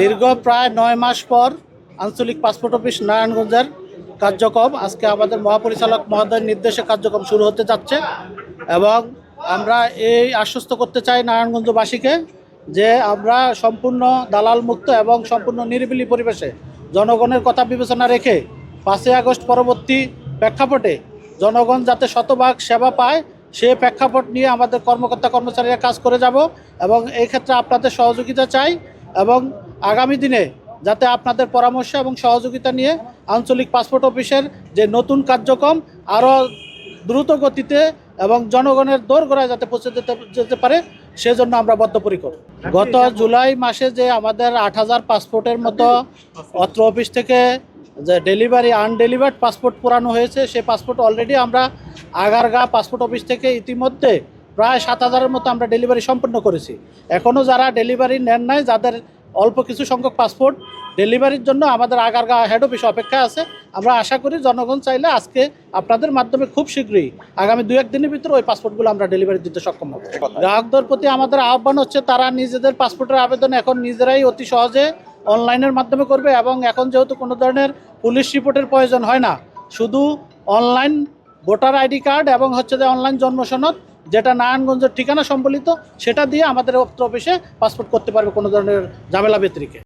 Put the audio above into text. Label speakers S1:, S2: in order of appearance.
S1: দীর্ঘ প্রায় নয় মাস পর আঞ্চলিক পাসপোর্ট অফিস নারায়ণগঞ্জের কার্যক্রম, আজকে আমাদের মহাপরিচালক মহোদয়ের নির্দেশে কার্যক্রম শুরু হতে যাচ্ছে এবং আমরা এই আশ্বস্ত করতে চাই নারায়ণগঞ্জবাসীকে যে আমরা সম্পূর্ণ দালাল মুক্ত এবং সম্পূর্ণ নিরিবিলি পরিবেশে জনগণের কথা বিবেচনা রেখে পাঁচই আগস্ট পরবর্তী প্রেক্ষাপটে জনগণ যাতে শতভাগ সেবা পায়, সে প্রেক্ষাপট নিয়ে আমাদের কর্মকর্তা কর্মচারীরা কাজ করে যাব এবং এই ক্ষেত্রে আপনাদের সহযোগিতা চাই। এবং আগামী দিনে যাতে আপনাদের পরামর্শ এবং সহযোগিতা নিয়ে আঞ্চলিক পাসপোর্ট অফিসের যে নতুন কার্যক্রম আরও দ্রুত গতিতে এবং জনগণের দোরগোড়ায় যাতে পৌঁছে যেতে যেতে পারে, সেজন্য আমরা বদ্ধপরিকর। গত জুলাই মাসে যে আমাদের আট হাজার পাসপোর্টের মতো অত্র অফিস থেকে যে ডেলিভারি, আনডেলিভার্ড পাসপোর্ট পুরানো হয়েছে, সেই পাসপোর্ট অলরেডি আমরা আগারগা পাসপোর্ট অফিস থেকে ইতিমধ্যে প্রায় সাত হাজারের মতো আমরা ডেলিভারি সম্পন্ন করেছি। এখনও যারা ডেলিভারি নেন নাই যাদের অল্প কিছু সংখ্যক পাসপোর্ট ডেলিভারির জন্য আমাদের আগারগা হেড অফিস অপেক্ষা আছে। আমরা আশা করি জনগণ চাইলে আজকে আপনাদের মাধ্যমে খুব শীঘ্রই আগামী দু এক দিনের ভিতরে ওই পাসপোর্টগুলো আমরা ডেলিভারি দিতে সক্ষম হব। গ্রাহকদের প্রতি আমাদের আহ্বান হচ্ছে তারা নিজেদের পাসপোর্টের আবেদন এখন নিজেরাই অতি সহজে অনলাইনের মাধ্যমে করবে এবং এখন যেহেতু কোনো ধরনের পুলিশ রিপোর্টের প্রয়োজন হয় না শুধু অনলাইন ভোটার আইডি কার্ড এবং হচ্ছে যে অনলাইন জন্ম সনদ যেটা নারায়ণগঞ্জের ঠিকানা সম্বলিত, সেটা দিয়ে আমাদের অফিসে পাসপোর্ট করতে পারবে কোনো ধরনের ঝামেলা ব্যতিরিকে।